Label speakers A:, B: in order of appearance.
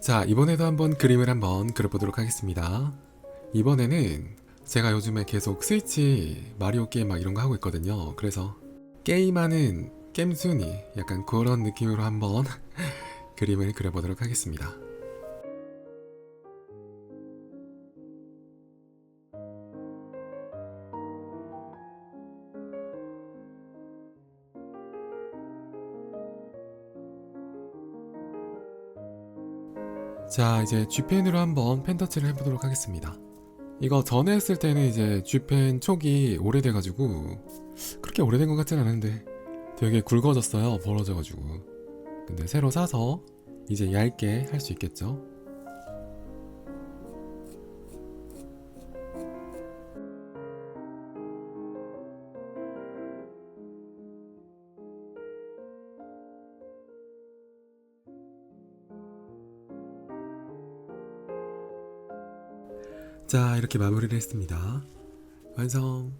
A: 자, 이번에도 한번 그림을 한번 그려보도록 하겠습니다. 이번에는 제가 요즘에 계속 스위치 마리오 게임 막 이런 거 하고 있거든요. 그래서 게임하는 겜순이 약간 그런 느낌으로 한번 그림을 그려보도록 하겠습니다. 자, 이제 G펜으로 한번 펜 터치를 해보도록 하겠습니다. 이거 전에 했을 때는 이제 G펜 촉이 오래돼가지고 그렇게 오래된 것 같진 않은데 되게 굵어졌어요. 벌어져가지고. 근데 새로 사서 이제 얇게 할 수 있겠죠. 자, 이렇게 마무리를 했습니다. 완성.